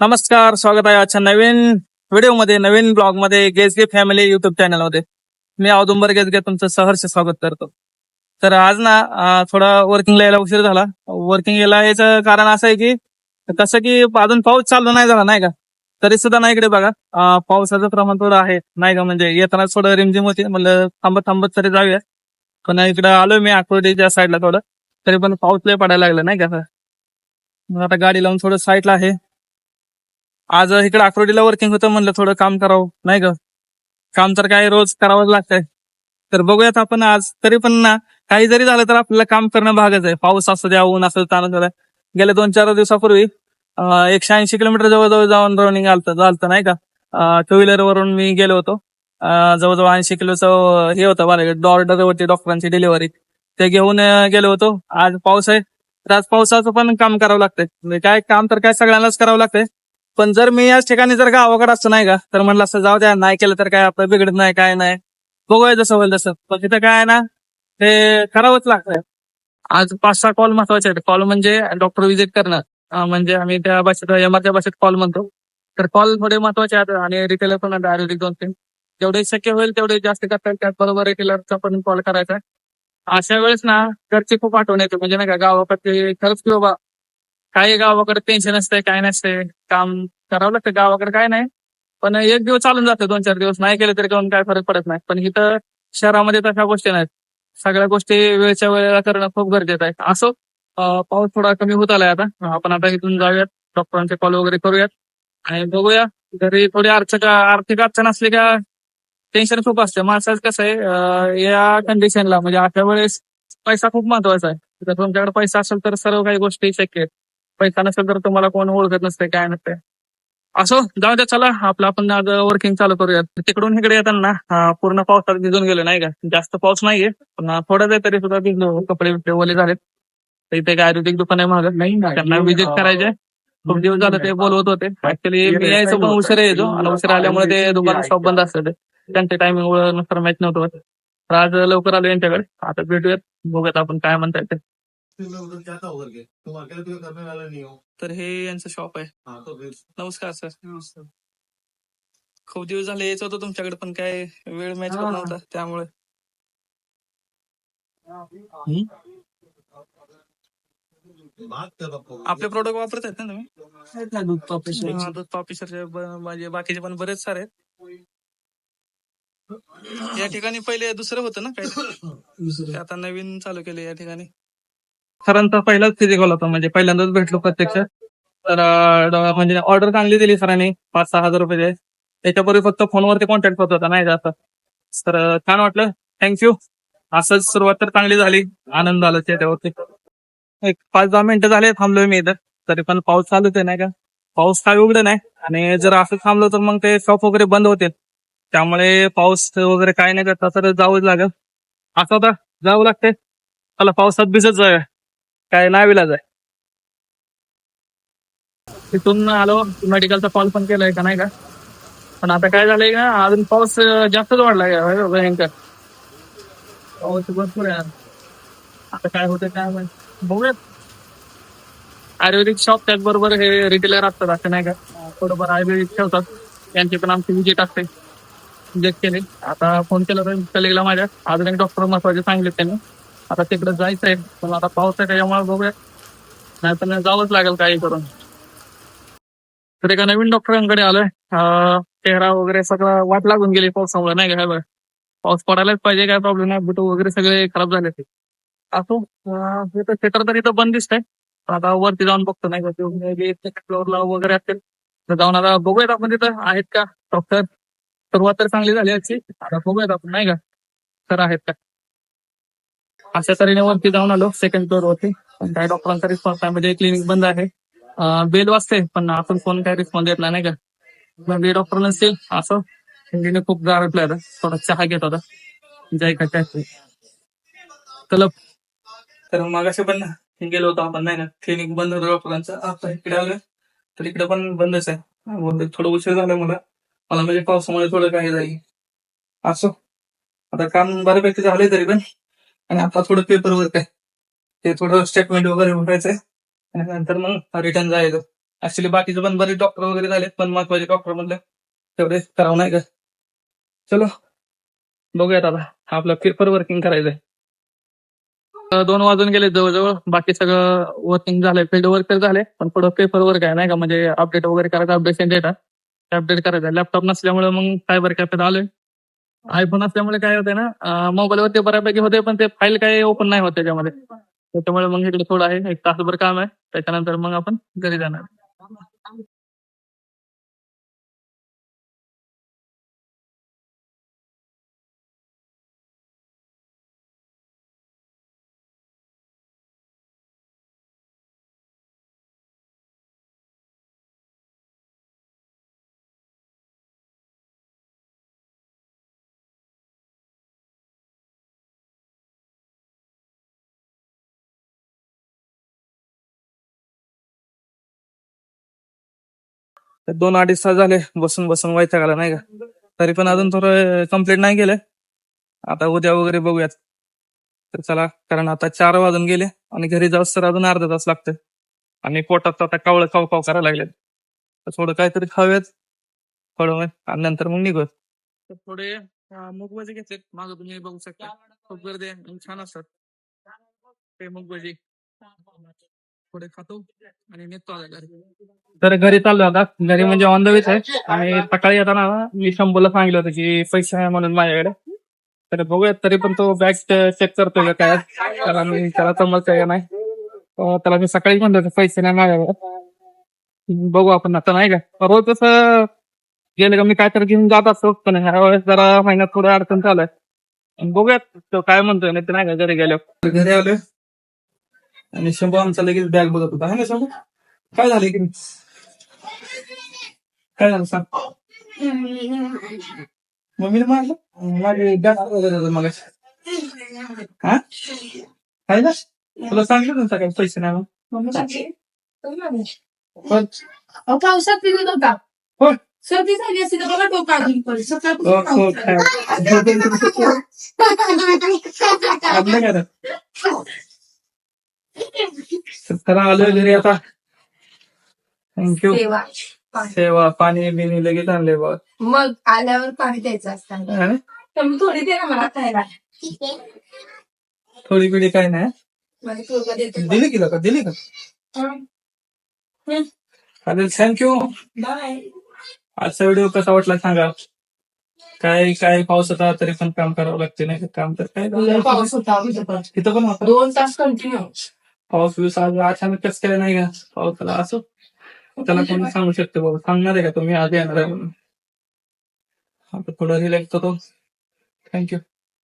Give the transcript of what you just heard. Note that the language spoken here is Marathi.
नमस्कार स्वागत आहे आजच्या नवीन व्हिडिओमध्ये नवीन ब्लॉगमध्ये गेजगे फॅमिली युट्यूब चॅनलमध्ये मी औदुंबर गेजगे तुमचं सहर्ष स्वागत करतो. तर आज ना थोडा वर्किंगला यायला उशीर झाला. वर्किंग यायला याच कारण असं आहे की कसं की अजून पाऊस चालू नाही झाला नाही का? तरी सुद्धा नाही इकडे बघा पावसाचं प्रमाण थोडं आहे. नाही का? म्हणजे येताना थोडं रिमझिम होते म्हणलं थांबत थांबत तरी जाऊया. पण इकडे आलोय मी आकुर्डीच्या साईडला थोडं. तरी पण पाऊस लय पडायला लागला नाही का आता? मग आता गाडी लावून थोडं साईडला आहे. आज इकडे अक्रोडीला वर्किंग होतं म्हणलं थोडं काम करावं नाही का? काम तर काय रोज करावंच लागतंय. तर बघूयात आपण आज. तरी पण ना काही जरी झालं तर आपल्याला काम करणं भागच आहे. पाऊस असू द्या ऊन असं ताण गेल्या दोन चार दिवसापूर्वी एकशे ऐंशी किलोमीटर जवळजवळ जाऊन रनिंग आलतं झालतं नाही का? टू व्हीलर वरून मी गेलो होतो. जवळजवळ ऐंशी किलोचं हे होतं मला डॉर्डर होती डॉक्टरांची डिलिव्हरी ते घेऊन गेलो होतो. आज पाऊस आहे. तर आज पावसाचं पण काम करावं लागतंय. म्हणजे काय काम तर काय सगळ्यांनाच करावं लागतंय. पण जर मी याच ठिकाणी जर गावाकडे असं नाही का तर म्हणलं असं जाऊ द्या नाही केलं तर काय आपलं बिघडत नाही काय नाही. बघूया जसं होईल तसं. पण तिथं काय आहे ना ते करावंच लागतंय. आज पाच सहा कॉल महत्त्वाचे आहेत. कॉल म्हणजे डॉक्टर व्हिजिट करणं. म्हणजे आम्ही त्या भाषेत एमआरच्या भाषेत कॉल म्हणतो. तर कॉल थोडे महत्त्वाचे आहेत आणि रिटेलर पण आयुर्वेदिक दोन तीन जेवढे शक्य होईल तेवढे जास्त करता येईल त्याचबरोबर रिटेलरचा पण कॉल करायचा आहे. अशा वेळेस ना घरची खूप आठवण येते. म्हणजे नाही का गावाकडे खरंच की बाबा काही गावाकडे टेन्शन असतंय काय नसतंय. काम करावं लागतं. गावाकडे काय नाही. पण एक दिवस चालून जातं दोन चार दिवस. नाही केले तरी करून काय फरक पडत नाही. पण इथं शहरामध्ये तशा गोष्टी नाहीत. सगळ्या गोष्टी वेळच्या वेळेला करणं खूप गरजेचं आहे. असो पाऊस थोडा कमी होत आलाय आता. आपण आता इथून जाऊयात. डॉक्टरांचे कॉल वगैरे करूयात. आणि बघूया घरी थोडी आर्थिक आर्थिक अडचण असली का टेन्शन खूप असते. माणसाचं कसं आहे या कंडिशनला म्हणजे अशा वेळेस पैसा खूप महत्त्वाचा आहे. जर तुमच्याकडे पैसा असेल तर सर्व काही गोष्टी शक्य आहेत. पैसा नसेल तर तुम्हाला कोण ओळखत नसते काय नसते. असो जाऊ द्या चला. आपलं आपण आज वर्किंग चालू करूयात. तिकडून इकडे येताना पूर्ण पावसात भिजून गेलो नाही का? जास्त पाऊस नाहीये पण थोडं तरी सुद्धा भिजलो कपडे बिपडे ओले झालेत. तर इथे एक आयुर्वेदिक दुकान आहे महाग त्यांना व्हिजिट करायचे खूप दिवस झालं ते बोलवत होते. ऍक्च्युली मी यायचो पण उशिरा यायचो. आणि उशिरा आल्यामुळे ते दुकान शॉप बंद असतं त्यांच्या टायमिंगनुसार मॅच नव्हतं होत. तर आज लवकर आलो यांच्याकडे. आता भेटूयात. बघूयात आपण काय म्हणताय ते. तर हे यांचं शॉप आहे. नमस्कार सर खूप दिवस झाले यायचं होतं तुमच्याकडे पण काय वेळ मॅच होत नव्हता त्यामुळे. आपले प्रोडक्ट वापरत आहेत ना तुम्ही दूध ऑफिसरचे म्हणजे बाकीचे पण बरेच सारे आहेत. या ठिकाणी पहिले दुसरं होतं ना ते आता नवीन चालू केले या ठिकाणी. तर पहिलाच फिजिकल होता म्हणजे पहिल्यांदाच भेटलो प्रत्यक्ष. तर अं, म्हणजे ऑर्डर चांगली दिली सरांनी पाच सहा हजार रुपये त्याच्यापूर्वी फक्त फोनवरती कॉन्टॅक्ट होत होता नाही जास्त तर अं, छान वाटलं. थँक्यू असंच सुरुवात तर चांगली झाली. आनंद झाला त्याच्यावरती. एक पाच दहा मिनिटं झाले थांबलोय मी इथं. तरी पण पाऊस चालूच आहे नाही का? पाऊस काय उघड नाही. आणि जर असं थांबलो तर मग ते शॉप वगैरे बंद होते त्यामुळे पाऊस वगैरे काय नाही करता तर जावंच लागेल. असं आता जावं लागते. चला पावसात भिजत जाऊया. काय नाही जाय. आहे तिथून आलो मेडिकलचा कॉल पण केलाय का नाही का? पण आता काय झालंय का अजून पाऊस जास्तच वाढलाय भयंकर. पाऊस भरपूर आहे. आता काय होतं काय माहिती. बघूयात. आयुर्वेदिक शॉप त्याचबरोबर हे रिटेलर असतात असं नाही का? थोडंफार आयुर्वेदिक ठेवतात. त्यांची पण आमची विजिट असते. विजिट केले. आता फोन केला तर कलेगला माझ्या. अजून एक डॉक्टर महत्त्वाचे सांगितले त्यांनी. आता तिकडे जायचं आहे पण आता पाऊस आहे त्याच्यामुळे बघूया. नाही तर जावंच लागेल काही करून. तर एका नवीन डॉक्टरांकडे आलोय. चेहरा वगैरे सगळं वाट लागून गेली पावसामुळे नाही का? पाऊस पडायलाच पाहिजे काय प्रॉब्लेम नाही. बुटू वगैरे सगळे खराब झाले ते. असो हे तर थिएटर तर इथं बंद दिसतंय पण आता वरती जाऊन बघतो नाही का? फ्लोअरला वगैरे असतील तर जाऊन आता बघूयात आपण तिथं. आहेत का डॉक्टर सुरुवात तर चांगली झाली याची आता बघूयात आपण नाही का? खरं आहेत का अशा तऱ्हेने वरती जाऊन आलो सेकंड फ्लोअर वरती. पण काय डॉक्टरांचा रिस्पॉन्स नाही म्हणजे क्लिनिक बंद आहे. बेल वाजते पण आपण फोन काय रिस्पॉन्स देत नाही का? म्हणजे डॉक्टर नसतील असं. हिंदीने खूप गारटलं आता. थोडा चहा घेत होता. जय का काय? चला. तर मग असे पण गेलो होतो आपण नाही ना क्लिनिक बंद होतं डॉक्टरांचं. आता इकडे आलं तर इकडे पण बंदच आहे. थोडं उशीर झालं मला. मला म्हणजे पावसामुळे थोडं काही जाईल असो. आता काम बऱ्यापैकी झालंय तरी पण. आणि आता थोडं पेपर वर्क आहे. ते थोडं स्टेटमेंट वगैरे उठायचंय आणि नंतर मग रिटर्न जायचं ऍक्च्युली बाकीचे पण बरेच डॉक्टर वगैरे झाले पण महत्त्वाचे डॉक्टर म्हणलं तेवढे करावं नाही का? चलो. बघूयात आता. आपलं पेपर वर्किंग करायचंय. दोन वाजून गेले जवळजवळ. बाकी सगळं वर्किंग झालंय. फील्ड वर्क झाले पण पुढं पेपर वर्क आहे नाही का? म्हणजे अपडेट वगैरे करायचं अपडेशन डेटा अपडेट करायचा. लॅपटॉप नसल्यामुळे मग सायबर कॅफेत आलोय. आयफोन असल्यामुळे काय होतंय ना मोबाईलवर ते बऱ्यापैकी होते पण ते फाईल काय ओपन नाही होत त्याच्यामध्ये. त्याच्यामुळे मग इकडे थोडं आहे एक तासभर काम आहे. त्याच्यानंतर मग आपण घरी जाणार. तर दोन अडीच तास झाले बसून बसून व्हायचं आला नाही का? तरी पण अजून थोडं कंप्लीट नाही केलं. आता उद्या वगैरे बघूयात. तर चला कारण आता चार वाजून गेले आणि घरी जाऊस तर अजून अर्धा तास लागतं आणि पोटात तर आता कावळं काव काव करायला लागले तर थोडं काहीतरी खाऊयात थोडं आणि नंतर मग निघूत तर थोडे अं, मूग भजी घेतले मागं तुम्ही बघू शकता. खूप गर्दी आहे छान असतात. ते मूग भजी थोडे खातो आणि निघतो आता घरी. तर घरी चाललो आता. घरी म्हणजे ऑन द वेच आहे. आणि सकाळी येताना मी शंभूला सांगितलं होतं की पैसे आहे म्हणून माझ्याकडे. तर बघूयात तरी पण तो बॅग चेक करतोय का काय. त्याला मी त्याला समजतंय का नाही. तर त्याला मी सकाळी म्हणलं होतं पैसे नाही माझ्याकडे. बघू आपण आता नाही का? रोज कसं गेलं का मी काहीतरी घेऊन जात असतो. पण ह्या वेळेस जरा महिन्यात थोडं अडचण चालू आहे. बघूयात तो काय म्हणतोय नाही तर नाही का घरी गेलो घरी आलोय. आणि शंभू आमचा लगेच बॅग बघत होता है ना शंभू काय झालं की काय झालं सांग मम्मीने मारलं माझे बॅग बघत होतं मग हा काय ना तुला सांगितलं ना सकाळी पैसे नाही म्हणून. पण अहो, पावसात फिरत होता होय. सर्दी झाली असती तर बघा डोका अजून पण हो, हो, काय. आपलं काय रे? तर चला आलोय घरी आता. थँक्यू सेवा. सेवा पाणी बिनी लगेच आणले बघ मग आल्यावर पाणी द्यायचं असतं. तर मग थोडी दे ना मला खायला. थोडी पिढी काय नाही माझी पोरगा देते. दिली की का दिली का? चालेल थँक्यू बाय आजचा व्हिडिओ कसा वाटला सांगा. काय काय पाऊस होता तरी पण काम करावं लागते नाही का? काम तर काय झालं? पाऊस होता इथं पण इथं पण होता? दोन तास कंटिन्यू पाऊस बिऊस आज अचानक कसं काय नाही का? पावसाला असो. त्याला कोणी सांगू शकतो बाबा. सांगणार आहे का तुम्ही? आज येणार आहे म्हणून. आता थोडं रिलॅक्स होतो. थँक्यू